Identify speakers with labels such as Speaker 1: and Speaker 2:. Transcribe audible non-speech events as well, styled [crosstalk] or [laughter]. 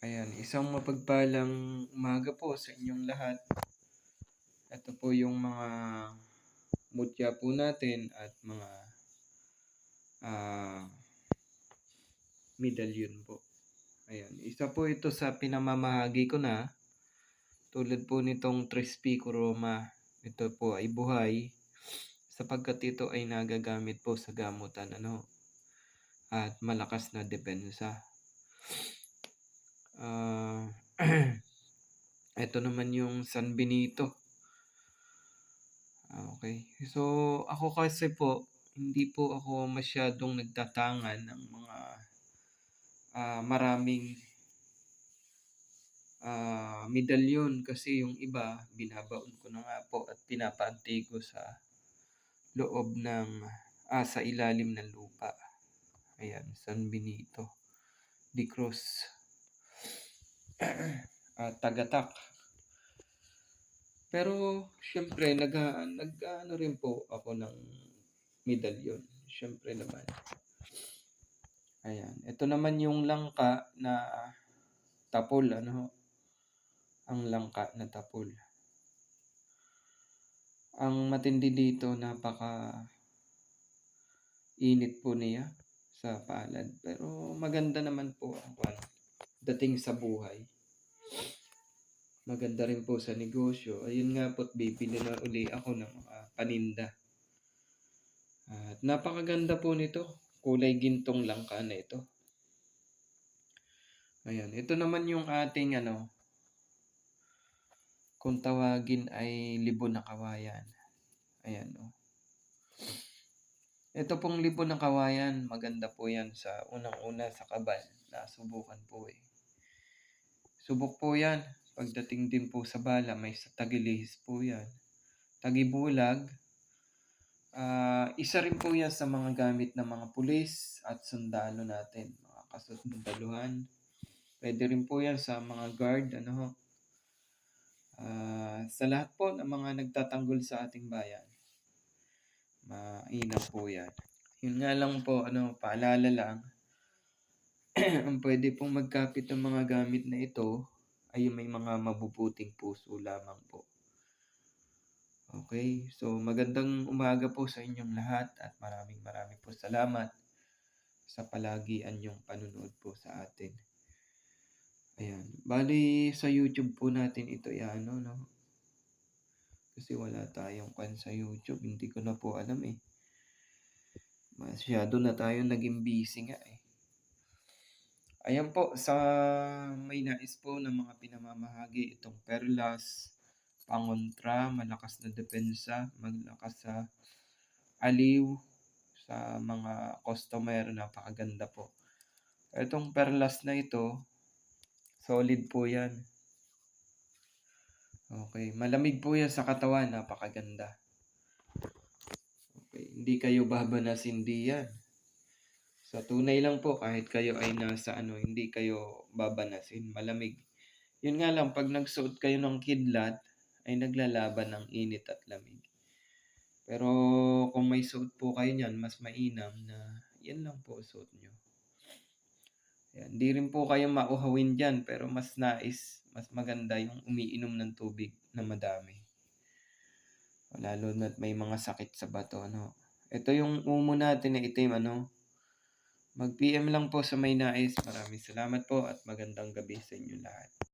Speaker 1: Ayan, isang mapagpalang umaga po sa inyong lahat. Ito po yung mga mutya po natin at mga ah, medallion po. Ayan, isa po ito sa pinamamahagi ko na. Tulad po nitong Trispico Roma. Ito po ay buhay sapagkat ito ay nagagamit po sa gamutan ano at malakas na depensa. Ito naman yung San Benito. Ah, Okay. So, ako kasi po, hindi po ako masyadong nagtatangan ng mga ah, maraming ah, medalyon kasi yung iba, binabaon ko na nga po at pinapaanti ko sa loob ng, ah, sa ilalim ng lupa. Ayan, San Benito. Di Cruz. [clears throat] at Tagatak. Pero, syempre, nag, nag ano rin po ako ng medalyon. Syempre naman. Ayan. Ito naman yung langka na tapol, ano? Ang langka na tapol. Ang matindi dito, napaka init po niya sa palad. Pero maganda naman po ang dating sa buhay. Maganda rin po sa negosyo. Ayun nga po't bibili na uli ako ng mga paninda. At napakaganda po nito. Kulay gintong langka na ito. Ayan. Ito naman yung ating ano, kung tawagin ay libon na kawayan. Ayan o. Ito pong libon ng kawayan, maganda po yan sa unang-una sa kabal. Nasubukan po eh. Subok po yan. Pagdating din po sa bala, may sa tagilihis po yan. Tagibulag, ah isa rin po yan sa mga gamit ng mga pulis at sundalo natin. Mga kasundaluhan. Pwede rin po yan sa mga guard, ano ho. Ah, sa lahat po ng mga nagtatanggol sa ating bayan. Mainam po yan. Yun nga lang po, ano, paalala lang. [clears throat] ang pwede pong magkapit ng mga gamit na ito ay may mga mabubuting puso lamang po. Okay, so magandang umaga po sa inyong lahat at maraming maraming po salamat sa palagian yung panunood po sa atin. Ayan. Bali, sa YouTube po natin ito yan, ano, no? Kasi wala tayong kwan sa YouTube. Hindi ko na po alam eh. Masyado na tayo naging busy nga eh. Ayan po, sa may nais po ng mga pinamamahagi itong perlas, pangontra, malakas na depensa, malakas sa aliw sa mga customer, napakaganda po. Itong perlas na ito, solid po yan. Okay, malamig po yan sa katawan, napakaganda. Okay, hindi kayo babanasin diyan. Sa tunay lang po, kahit kayo ay nasa ano, hindi kayo babanasin, malamig. Yun nga lang, pag nagsuot kayo ng kidlat, ay naglalaban ng init at lamig. Pero kung may suot po kayo niyan, mas mainam na yan lang po suot nyo. Yan. Di rin po kayo mauhawin dyan, pero mas nais, mas maganda yung umiinom ng tubig na madami. Lalo na't may mga sakit sa bato, ano. Ito yung umo natin na itim, ano. Mag-PM lang po sa may nais. Maraming salamat po at magandang gabi sa inyo lahat.